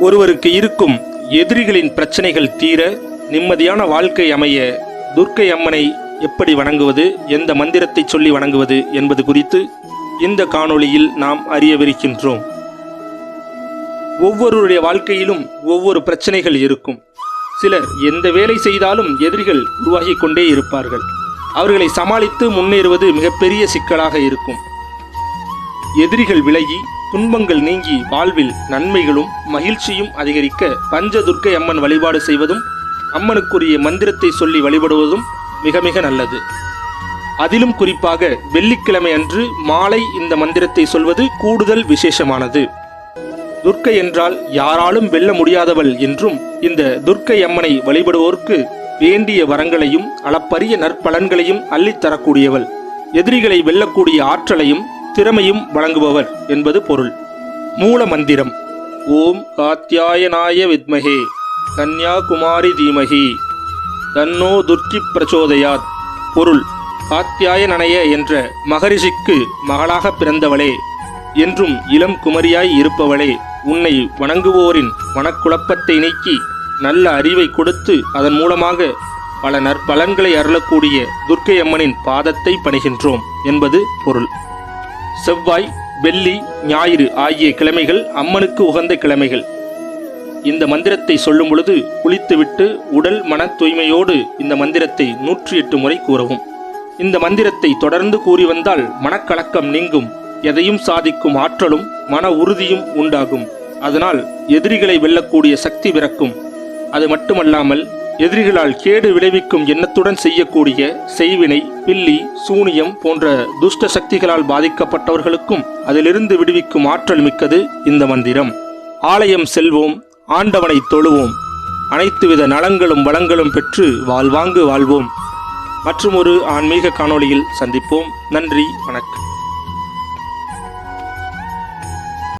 ஒருவருக்கு இருக்கும் எதிரிகளின் பிரச்சனைகள் தீர நிம்மதியான வாழ்க்கை அமைய துர்க்கை அம்மனை எப்படி வணங்குவது எந்த மந்திரத்தை சொல்லி வணங்குவது என்பது குறித்து இந்த காணொளியில் நாம் அறியவிருக்கின்றோம். ஒவ்வொருடைய வாழ்க்கையிலும் ஒவ்வொரு பிரச்சனைகள் இருக்கும். சிலர் எந்த வேலை செய்தாலும் எதிரிகள் உருவாகிக் கொண்டே இருப்பார்கள். அவர்களை சமாளித்து முன்னேறுவது மிகப்பெரிய சிக்கலாக இருக்கும். எதிரிகள் விலகி துன்பங்கள் நீங்கி வாழ்வில் நன்மைகளும் மகிழ்ச்சியும் அதிகரிக்க பஞ்சதுர்க்கை அம்மன் வழிபாடு செய்வதும் அம்மனுக்குரிய மந்திரத்தை சொல்லி வழிபடுவதும் மிக மிக நல்லது. அதிலும் குறிப்பாக வெள்ளிக்கிழமை அன்று மாலை இந்த மந்திரத்தை சொல்வது கூடுதல் விசேஷமானது. துர்க்கை என்றால் யாராலும் வெல்ல முடியாதவள் என்றும் இந்த துர்க்கை அம்மனை வழிபடுவோர்க்கு வேண்டிய வரங்களையும் அளப்பரிய நற்பலன்களையும் அள்ளித் தரக்கூடியவள் எதிரிகளை வெல்லக்கூடிய ஆற்றலையும் திறமையும் வழங்குபவர் என்பது பொருள். மூல மந்திரம். ஓம் காத்யாயனாய வித்மகே கன்யாகுமாரி தீமகி தன்னோ துர்க்கி பிரச்சோதயாத் பொருள் காத்தியாயனனைய என்ற மகரிஷிக்கு மகளாக பிறந்தவளே என்றும் இளம் குமரியாய் இருப்பவளே உன்னை வணங்குவோரின் மனக்குழப்பத்தை நீக்கி நல்ல அறிவை கொடுத்து அதன் மூலமாக பல நற்பலன்களை அருளக்கூடிய துர்க்கை அம்மனின் பாதத்தை பணிகின்றோம் என்பது பொருள். செவ்வாய் வெள்ளி ஞாயிறு ஆகிய கிழமைகள் அம்மனுக்கு உகந்த கிழமைகள். இந்த மந்திரத்தை சொல்லும் பொழுது குளித்துவிட்டு உடல் மன தூய்மையோடு இந்த மந்திரத்தை நூற்றி எட்டு முறை கூறவும். இந்த மந்திரத்தை தொடர்ந்து கூறி வந்தால் மனக்கலக்கம் நீங்கும் எதையும் சாதிக்கும் ஆற்றலும் மன உறுதியும் உண்டாகும். அதனால் எதிரிகளை வெல்லக்கூடிய சக்தி பிறக்கும். அது மட்டுமல்லாமல் எதிரிகளால் கேடு விளைவிக்கும் எண்ணத்துடன் செய்யக்கூடிய செய்வினை பில்லி சூனியம் போன்ற துஷ்ட சக்திகளால் பாதிக்கப்பட்டவர்களுக்கும் அதிலிருந்து விடுவிக்கும் ஆற்றல் மிக்கது இந்த மந்திரம். ஆலயம் செல்வோம் ஆண்டவனை தொழுவோம். அனைத்து வித நலங்களும் வளங்களும் பெற்று வாழ்வாங்கு வாழ்வோம். மற்றும் ஒரு ஆன்மீக காணொளியில் சந்திப்போம். நன்றி வணக்கம்.